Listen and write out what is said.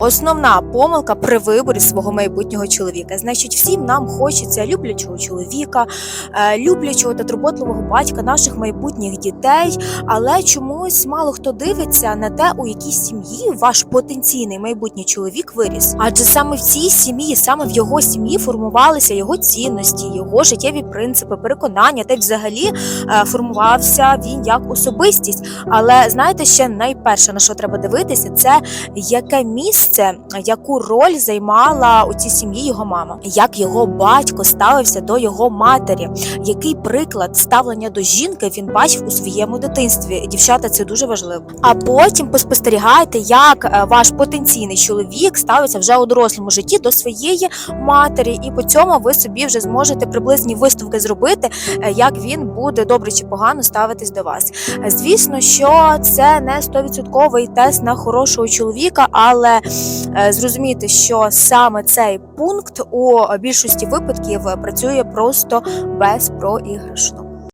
Основна помилка при виборі свого майбутнього чоловіка. Значить, всім нам хочеться люблячого чоловіка, е, люблячого та турботливого батька наших майбутніх дітей. Але чомусь мало хто дивиться на те, у якій сім'ї ваш потенційний майбутній чоловік виріс. Адже саме в цій сім'ї, саме в його сім'ї формувалися його цінності, його життєві принципи, переконання, та й взагалі е, формувався він як особистість. Але знаєте, ще найперше на що треба дивитися, це яке місце, яку роль займала у цій сім'ї його мама, як його батько ставився до його матері, який приклад ставлення до жінки він бачив у своєму дитинстві. Дівчата, це дуже важливо. А потім поспостерігайте, як е, ваш потенційний чоловік ставиться вже у дорослому житті до своєї матері, і по цьому ви собі вже зможете приблизні висновки зробити, е, як він буде добре чи погано ставитись до вас. Звісно, що це не 100% тест на хорошого чоловіка, але е, зрозумійте, що саме цей пункт у більшості випадків працює просто безпроіграшно.